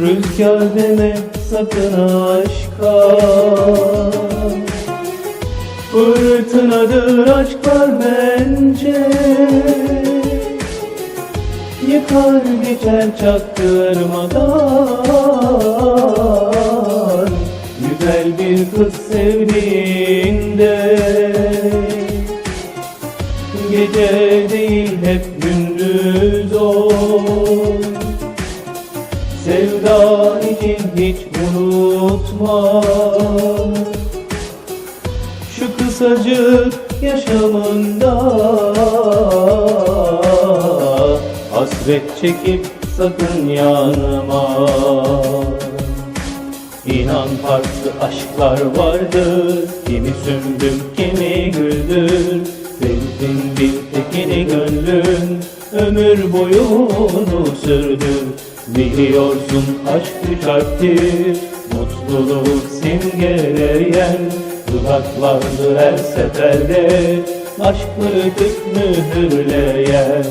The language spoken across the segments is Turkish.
Rüzgar deme sakın aşka. Fırtınadır aşklar bence. Yıkar geçer çaktırmadan. Güzel bir kız sevdiğinde. Gece değil hep gündüz ol Sevda için hiç unutma. Şu kısacık yaşamında Hasret çekip sakın yanma İnan farklı aşklar vardır Kimi sümbül kimi güldür. Sevdim bir tekini gönlün Ömür boyunu sürdür Biliyorsun aşk üç harftir Mutluluğu simgeleyen Dudaklardır her seferde. Aşkı tık mühürleyen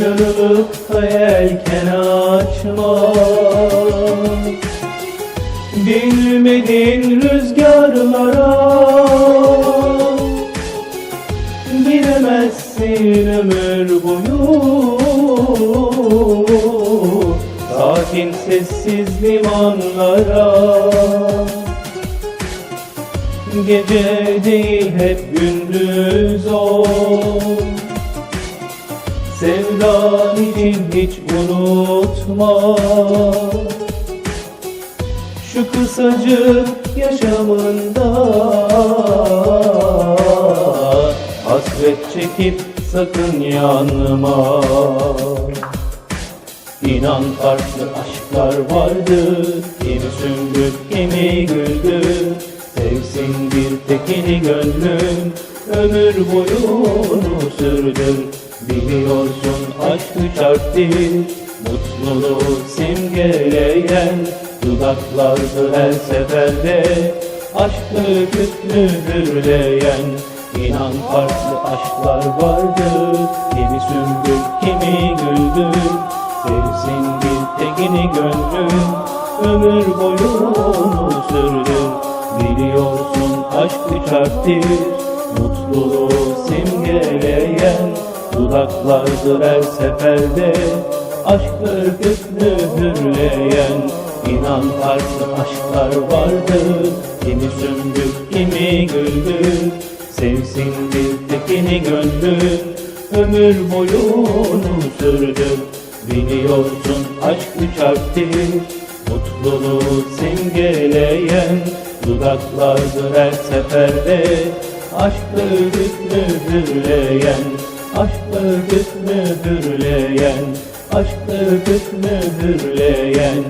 Yanılıp da yelken açma. Bilmedin rüzgarlara. Bilemezsin ömür boyu. Sakin sessiz limanlara. Gece değil hep gündüz ol Sevdan hiç unutma. Şu kısacık yaşamında Hasret çekip sakın yanma İnan farklı aşklar vardır Kimi sümbül kimi güldür. Sevsin bir tekini gönlün Ömür boyunu sürdür Biliyorsun aşk üç harftir Mutluluğu simgeleyen Dudaklardır her seferde Aşkı kütlü hürleyen İnan farklı aşklar vardır. Kimi sümbül kimi güldür Sevsin bir tekini gönlün Ömür boyunu sürdür Biliyorsun aşk üç harftir Mutluluğu simgeleyen Dudaklardır her seferde Aşktır hüznü hürleyen İnan farklı aşklar vardır. Kimi sümbül kimi güldür Sevsin bir tekini gönlün Ömür boyunu sürdür Biliyorsun aşk üç harftir. Mutluluğu simgeleyen Dudaklardır her seferde Aşkı hüznü hürleyen Aşkı hüznü hürleyen Aşkı hüznü hürleyen